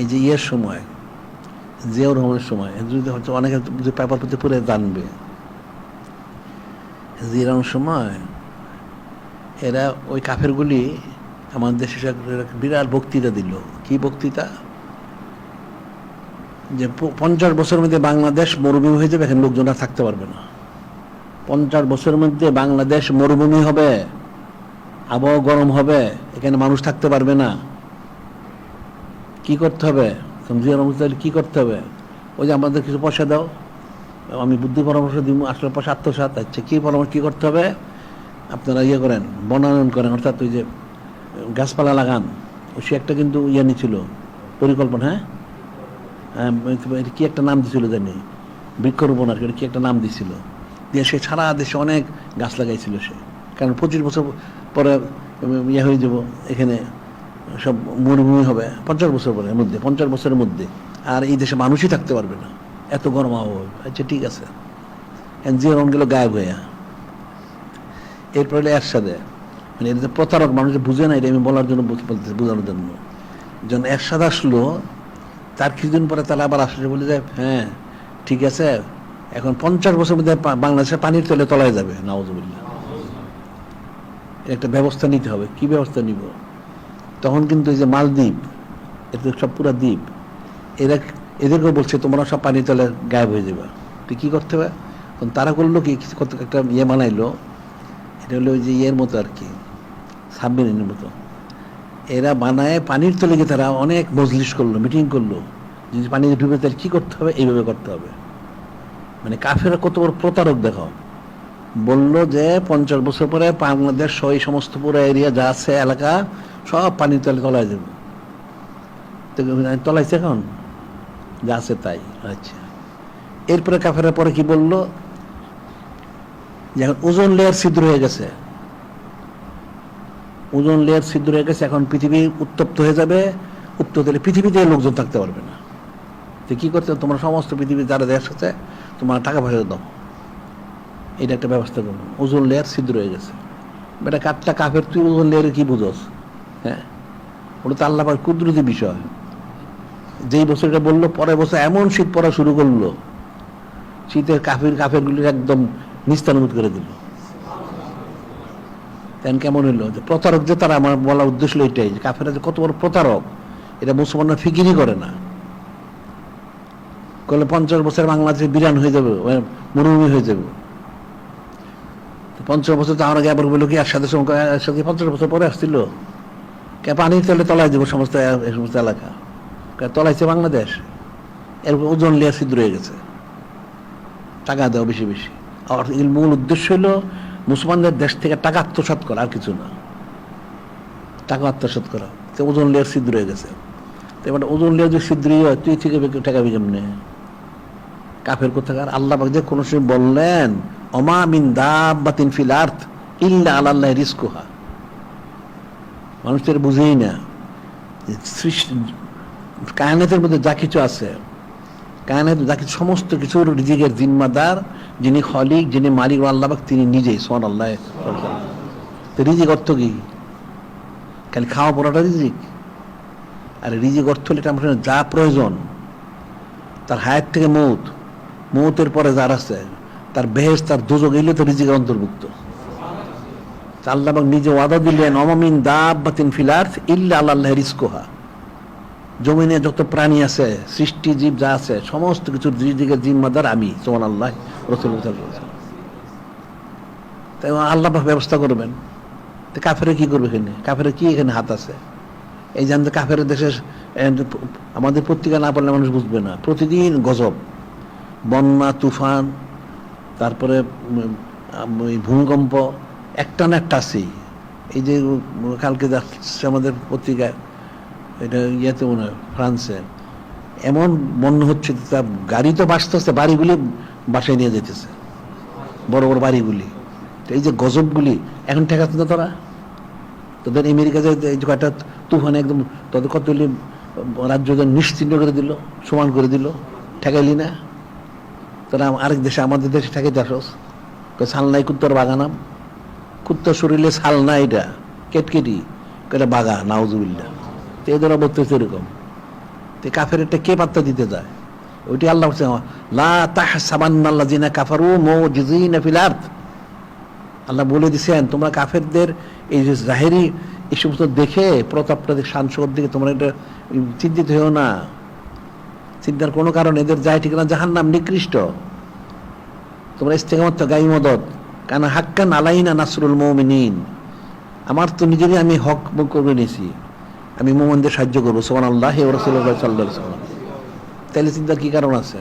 এই যে ইয়ের সময়, জিয়াউর রহমানের সময় যদি হচ্ছে অনেকে যে পেপার পেতে পড়ে জানবে। জিয়াউর সময় এরা ওই কাফেরগুলি আমাদের দেশে বিরাট বক্তৃতা দিল। কি বক্তৃতা? যে পঞ্চাশ বছরের মধ্যে বাংলাদেশ মরুভূমি হয়ে যাবে, এখানে লোকজন আর থাকতে পারবে না। পঞ্চাশ বছরের মধ্যে বাংলাদেশ মরুভূমি হবে, আবহাওয়া গরম হবে, এখানে মানুষ থাকতে পারবে না। কি করতে হবে? জিয়া রহমত কি করতে হবে? ওই যে আমাদের কিছু পয়সা দাও। আমি বুদ্ধি পরামর্শ দিব আসলে পয়সা আত্মসাত আচ্ছা কী পরামর্শ কী করতে হবে? আপনারা ইয়ে করেন বনায়ন করেন অর্থাৎ ওই যে গাছপালা লাগান। সে একটা কিন্তু ইয়ে নিছিল পরিকল্পনা হ্যাঁ? হ্যাঁ, কি একটা নাম দিছিল জানি? বৃক্ষরোপণ আর কি একটা নাম দিছিল? দিয়ে সে সারা দেশে অনেক গাছ লাগাইছিল সে। কারণ পঁচিশ বছর পরে ইয়ে হয়ে যাব এখানে। সব মরুভূমি হবে, পঞ্চাশ বছর পরে, মধ্যে, পঞ্চাশ বছরের মধ্যে। আর এই দেশে মানুষই থাকতে পারবে না। এত গরম আবহাওয়া। আচ্ছা ঠিক আছে। যে রঙ গেল গায়েব হয়ে। এরপরে এর সাথে মানে এটা প্রতারক মানুষ বুঝে না, এটা আমি বলার জন্য বলতে- বলতেছি, বোঝানোর জন্য। যখন একসাথে আসলো, তার কিছুদিন পরে তারা আবার আসলে বলে যায় হ্যাঁ ঠিক আছে। এখন পঞ্চাশ বছর মধ্যে বাংলাদেশে পানির তলে তলায় যাবে নওয়াজুবিল্লাহ এর একটা ব্যবস্থা নিতে হবে। কি ব্যবস্থা নিব? তখন কিন্তু এই যে মালদ্বীপ এটা সব পুরো দ্বীপ, এরা এদেরকেও বলছে, তোমরা সব পানির তলে গায়েব হয়ে যাবে। তো কি করতে হবে তখন তারা করল কি কত একটা ইয়ে বানাইলো। এটা হলো যে ইয়ের মতো আর কি, সাবমেরিনের মতো। এরা বানায় পানির তলে গিয়ে তারা অনেক মজলিস করল, মিটিং করল। যদি পানিতে ডুবে তাহলে কী করতে হবে? এইভাবে করতে হবে। মানে কাফেরা কত বড় প্রতারক, দেখো। বলল যে পঞ্চাশ বছর পরে বাংলাদেশ সহ এই সমস্ত পুরো এরিয়া যা আছে এলাকা সব পানির তলে তলায় যাবে তো তলাইছে এখন? যা আছে তাই। আচ্ছা। এরপরে কাফেরা পরে কি বলল? যে এখন ওজন লেয়ার ছিদ্র হয়ে গেছে। ওজন লেয়ার ছিদ্র হয়ে গেছে, এখন পৃথিবী উত্তপ্ত হয়ে যাবে। উত্তপ্ত হলে পৃথিবীতে লোকজন থাকতে পারবে না। তো কি করতে তোমরা সমস্ত পৃথিবীর যারা দেশ আছে, তোমার টাকা পয়সা দাও। এটা একটা ব্যবস্থা করব ওজন লেয়ার ছিদ্র হয়ে গেছে। বেটা কাঠটা কাফের, তুই ওজন লেয়ারে কি বুঝোস? হ্যাঁ? ওটা তো আল্লাহ কুদরতি বিষয়। যেই বছর এটা বলল, পরের বছর এমন শীত পড়া শুরু করল, শীতের কাফের কাফেরগুলির একদম নিস্তানুবোধ করে দিল। তেন কেমন হইল যে প্রতারক যে তারা, আমার বলা উদ্দেশ্য এটাই, যে কাফেরা যে কত বড় প্রতারক, এটা মুসলমানরা ফিকিরই করে না। করলে পঞ্চাশ বছর বাংলাদেশে বিরান হয়ে যাবে মরুভূমি হয়ে যাবে। পঞ্চাশ বছর তো আমার আগে আবার বলল কি, আর সাথে সঙ্গে এর সাথে পঞ্চাশ বছর পরে আসছিল? পানির তলে তলায় দেবো সমস্ত সমস্ত এলাকা। তলাইছে বাংলাদেশ, এর ওজন লেয়ার ছিদ্র হয়ে গেছে। টাকা দাও বেশি বেশি। আর এর মূল উদ্দেশ্য হলো, মুসলমানদের দেশ থেকে টাকা আত্মসাৎ করা, আর কিছু না। টাকা আত্মসাৎ করা। তো ওজন লেয়ার ছিদ্র হয়ে গেছে। তো এবার ওজন লেয়ার যে ছিদ্রই হয় তুই থেকে টাকা কেমনে? কাফের কোথাকার? আল্লাহ যে কোনো সময় বললেন অমা মিন দাব্বাতিন ফিল আর্থ ইল্লা আলাল্লাহ রিস্কুহা মানুষ তো বুঝেই না সৃষ্টি কায়নাতের মধ্যে যা কিছু আছে, কায়নাত যা কিছু সমস্ত কিছুর রিজিকের জিম্মাদার যিনি খলিক, যিনি মালিক ও আল্লাহ তিনি নিজেই সোহান আল্লাহ রিজিক অর্থ কি? খালি খাওয়া পড়াটা রিজিক? আর রিজিক অর্থ হলে আমার যা প্রয়োজন, তার হায়াত থেকে মৌত। মৌতের পরে যার আছে, তার বেহেস তার দুযোগ, এগুলো তো রিজিকের অন্তর্ভুক্ত। আল্লাহ নিজে ওয়াদা দিলেন, অমামিন দাব্বাতিন ফিলার ইল্লা আল্লাহ রিস্কোহা জমিনে যত প্রাণী আছে, সৃষ্টি জীব যা আছে, সমস্ত কিছুর রিজিকের জিম্মাদার আমি সোমান আল্লাহ রসুল তাই আল্লাহ ব্যবস্থা করবেন। তো কাফেরে কি করবে এখানে? কাফেরে কি এখানে হাত আছে? এই জানতে কাফের দেশের আমাদের পত্রিকা না পড়লে মানুষ বুঝবে না। প্রতিদিন গজব, বন্যা, তুফান, তারপরে ভূমিকম্প একটা না একটা আছেই এই যে কালকে যাচ্ছে আমাদের পত্রিকায়, এটা ইয়েতে মনে হয়, ফ্রান্সে। এমন মনে হচ্ছে তা গাড়ি তো বাঁচতেছে, বাড়িগুলি বাসায় নিয়ে যেতেছে বড় বড় বাড়িগুলি। এই যে গজবগুলি, এখন ঠেকাচ্ছে না তোরা? তোদের আমেরিকা যে কয়েকটা তুফানে একদম তোদের কতগুলি রাজ্যদের নিশ্চিন্ন করে দিল, সমান করে দিল, ঠেকাইলি না? তোরা আরেক দেশে, আমাদের দেশে ঠেকাইতে আসস। সালনাই কুত্তর বাগানাম কুত্তর শরীরে সাল না এটা, কেটকেটি। এটা বাগা নাউজুবিল্লা তো এদের অবস্থা হচ্ছে এরকম তে কাফের একটা কে পাত্তা দিতে যায়? ওইটি আল্লাহ বলছে, লা তাহ সাবান্নাল্লাহ জিনা কাফারু মো জিজিনা ফিল আরদ। আল্লাহ বলে দিছেন, তোমরা কাফেরদের এই যে জাহেরি, এই সমস্ত দেখে প্রতাপটা শানসর দিকে তোমরা এটা চিন্তিত হয়েও না। চিন্তার কোনো কারণ, এদের যায় ঠিকানা জাহান নাম নিকৃষ্ট। তোমরা ইস্তেকামত গাই মদত কেন হাক্কান আলাইনা নাসরুল মৌমিনিন। আমার তো নিজেরই আমি হক করে নিয়েছি। আমি মোমেনদের সাহায্য করব সোমান আল্লাহ রসুল্লাহ সাল্লাহ তাহলে চিন্তা কি কারণ আছে?